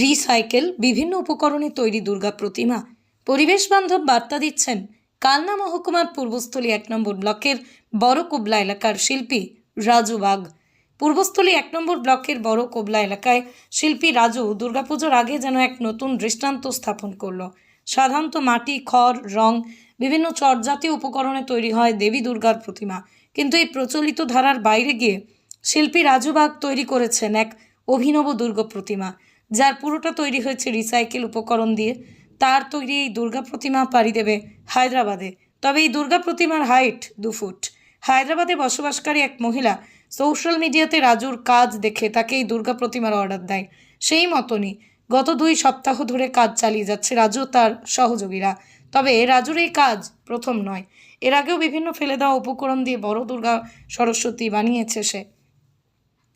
Recycle বিভিন্ন উপকরণে তৈরি দুর্গা প্রতিমা। পরিবেশ বান্ধব বার্তা দিচ্ছেন কালনা মহকুমার পূর্বস্থলী এক নম্বর ব্লকের বড় কোবলা এলাকার শিল্পী রাজু বাগ। পূর্বস্থলী এক নম্বর ব্লকের বড় কোবলা এলাকায় শিল্পী রাজু দুর্গাপুজোর আগে যেন এক নতুন দৃষ্টান্ত স্থাপন করল। সাধারণত মাটি, খড়, রং, বিভিন্ন চটজাতীয় উপকরণে তৈরি হয় দেবী দুর্গার প্রতিমা। কিন্তু এই প্রচলিত ধারার বাইরে গিয়ে শিল্পী রাজু বাগ তৈরি করেছেন এক অভিনব দুর্গ প্রতিমা। যার পুরোটা তৈরি হয়েছে রিসাইকেল উপকরণ দিয়ে। তার তৈরি এই দুর্গা প্রতিমা পাড়ি দেবে হায়দ্রাবাদে। তবে এই দুর্গা প্রতিমার হাইট দু ফুট। হায়দ্রাবাদে বসবাসকারী এক মহিলা সোশ্যাল মিডিয়াতে রাজুর কাজ দেখে তাকে এই দুর্গা প্রতিমার অর্ডার দেয়। সেই মতনই গত দুই সপ্তাহ ধরে কাজ চালিয়ে যাচ্ছে রাজু তার সহযোগীরা। তবে রাজুর এই কাজ প্রথম নয়। এর আগেও বিভিন্ন ফেলে দেওয়া উপকরণ দিয়ে বড় দুর্গা সরস্বতী বানিয়েছে সে।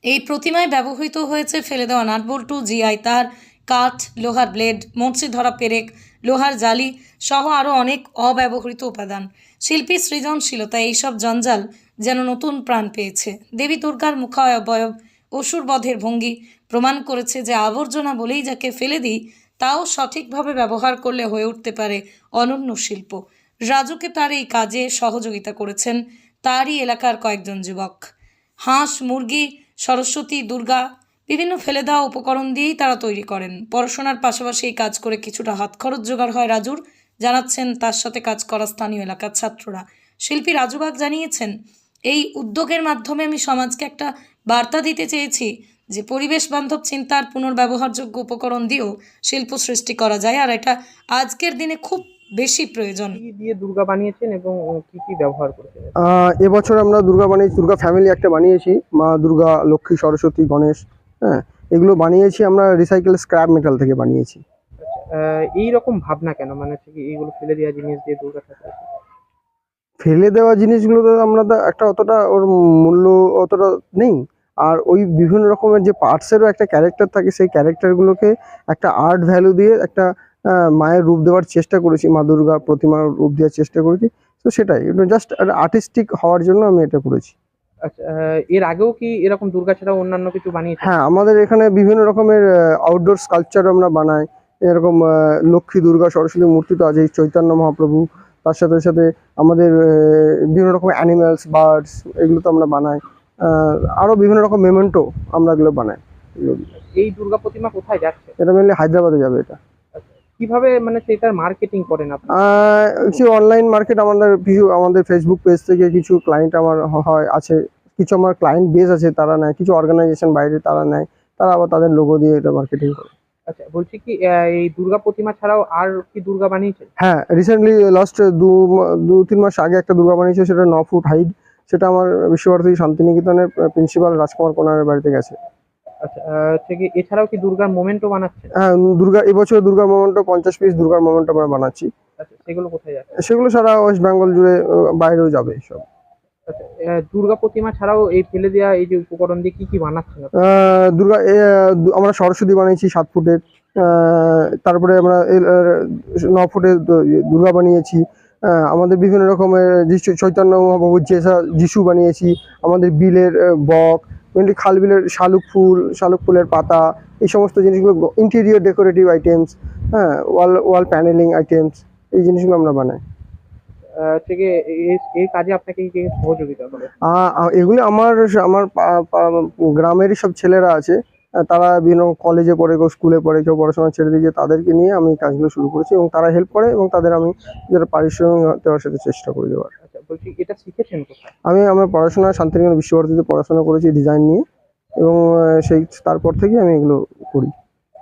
এই প্রতিমায় ব্যবহৃত হয়েছে ফেলে দেওয়া নাটবল্টু, জিআই তার, কাঠ, লোহার ব্লেড মরচে ধরা পেরেক, লোহার জালি সহ আরও অনেক অব্যবহৃত উপাদান। শিল্পী সৃজনশীলতা এইসব জঞ্জাল যেন নতুন প্রাণ পেয়েছে। দেবী দুর্গার মুখাবয়ব অসুর বধের ভঙ্গি প্রমাণ করেছে যে আবর্জনা বলেই যাকে ফেলে দিই, তাও সঠিকভাবে ব্যবহার করলে হয়ে উঠতে পারে অনন্য শিল্প। রাজুকে তার এই কাজে সহযোগিতা করেছেন তারই এলাকার কয়েকজন যুবক। হাঁস, মুরগি সরস্বতী, দুর্গা বিভিন্ন ফেলে দেওয়া উপকরণ দিয়েই তারা তৈরি করেন। পড়াশোনার পাশাপাশি এই কাজ করে কিছুটা হাত খরচ জোগাড় হয় রাজুর। জানাচ্ছেন তার সাথে কাজ করা স্থানীয় এলাকার ছাত্ররা। শিল্পী রাজুবাগ জানিয়েছেন, এই উদ্যোগের মাধ্যমে আমি সমাজকে একটা বার্তা দিতে চেয়েছি যে পরিবেশ বান্ধব চিন্তার পুনর্ব্যবহারযোগ্য উপকরণ দিয়েও শিল্প সৃষ্টি করা যায়। আর এটা আজকের দিনে খুব বেশি প্রয়োজন। কি দিয়ে দুর্গা বানিয়েছেন এবং কি কি ব্যবহার করেছেন? এবছর আমরা দুর্গা বানিয়েছি দুর্গা ফ্যামিলি একটা বানিয়েছি মা দুর্গা লক্ষ্মী সরস্বতী গণেশ হ্যাঁ এগুলো বানিয়েছি আমরা রিসাইকেল স্ক্র্যাপ মেটাল থেকে বানিয়েছি। এই রকম ভাবনা কেন? মানে হচ্ছে কি এইগুলো ফেলে দেওয়া জিনিস দিয়ে দুর্গা ঠাকুর ফেলে দেওয়া জিনিসগুলো তো আমরা একটা অতটা ওর মূল্য অতটা নেই। আর ওই বিভিন্ন রকমের যে পার্টসেরও একটা ক্যারেক্টার থাকে সেই ক্যারেক্টারগুলোকে একটা আর্ট ভ্যালু দিয়ে একটা মায়ের রূপ দেওয়ার চেষ্টা করেছি মা দুর্গা প্রতিমার রূপ দেওয়ার চেষ্টা করেছি। তো সেটাই জাস্ট আর্টিস্টিক হওয়ার জন্য আমি এটা করেছি। আচ্ছা এর আগেও কি এরকম দুর্গা ছাড়া অন্যান্য কিছু বানিয়েছেন? হ্যাঁ আমাদের এখানে বিভিন্ন রকমের আউটডোর স্কাল্পচার আমরা বানাই। এরকম লক্ষ্মী দুর্গা সরস্বতী মূর্তি তো আছেই চৈতন্য মহাপ্রভু। তার সাথে সাথে আমাদের বিভিন্ন রকম অ্যানিম্যালস বার্ডস এগুলো তো আমরা বানাই। আরও বিভিন্ন রকম মেমেন্টো আমরা এগুলো বানাই। এই দুর্গা প্রতিমা কোথায় যাচ্ছে? এটা মেনলি হায়দ্রাবাদে যাবে এটা। কীভাবে মানে সেটার মার্কেটিং করেন আপনি? কিছু অনলাইন মার্কেট আমাদের কিছু আমাদের ফেসবুক পেজ থেকে কিছু ক্লায়েন্ট আমার হয় আছে। কিছু আমার ক্লায়েন্ট বেস আছে তারা নেয়। কিছু অর্গানাইজেশন বাইরে তারা নেয়। তারা আবার তাদের লোগো দিয়ে এটা মার্কেটিং করে। আচ্ছা বলছি কি এই দুর্গা প্রতিমা ছাড়াও আর কি দুর্গা বানিয়েছেন হ্যাঁ রিসেন্টলি লাস্ট দু দু তিন মাস আগে একটা দুর্গা বানিয়েছে সেটা ন ফুট হাইট সেটা আমার বিশ্বভারতী শান্তিনিকেতনের প্রিন্সিপাল রাজকুমার কোনারের বাড়িতে গেছে। আচ্ছা আহ, এছাড়াও কি দুর্গার মোমেন্টও বানাচ্ছেন? হ্যাঁ দুর্গা এবছর দুর্গার মোমেন্টো পঞ্চাশ পিস দুর্গার মোমেন্টো আমরা বানাচ্ছি। আচ্ছা সেগুলো কোথায় যাচ্ছে? সেগুলো সারা ওয়েস্ট বেঙ্গল জুড়ে বাইরেও যাবে সব। আচ্ছা দুর্গা প্রতিমা ছাড়াও এই ফেলে দেওয়া এই যে উপকরণ দিয়ে কি কি বানাচ্ছেন দুর্গা আমরা সরস্বতী বানিয়েছি সাত ফুটের তারপরে আমরা ন ফুটের দুর্গা বানিয়েছি। আমাদের বিভিন্ন রকমের যিশু চৈতন্য মহাপ্রভুর যেসা যিশু বানিয়েছি। আমাদের বিলের বক মেনলি খাল বিলের শালুক ফুল শালুক ফুলের পাতা এই সমস্ত জিনিসগুলো ইন্টেরিয়র ডেকোরেটিভ আইটেমস হ্যাঁ ওয়াল ওয়াল প্যানেলিং আইটেমস এই জিনিসগুলো আমরা বানাই। আহ, হচ্ছে কি এই- কাজে আপনাকে কি সহযোগিতা করে এগুলি আমার আমার গ্রামেরই সব ছেলেরা আছে। তারা বিভিন্ন কলেজে পড়ে কেউ স্কুলে পড়ে কেউ পড়াশোনা ছেড়ে দিয়েছে তাদেরকে নিয়ে আমি কাজগুলো শুরু করেছি এবং তারা হেল্প করে এবং তাদের আমি যেটা পারিশ্রমিক দেওয়ার সাথে চেষ্টা করে দেওয়ার। বলছি, এটা শিখেছেন কোথায়? আমি আমার পড়াশোনা শান্তিনিকেতন বিশ্বভারতীতে পড়াশোনা করেছি ডিজাইন নিয়ে এবং সেই, তারপর থেকে আমি এগুলো করি।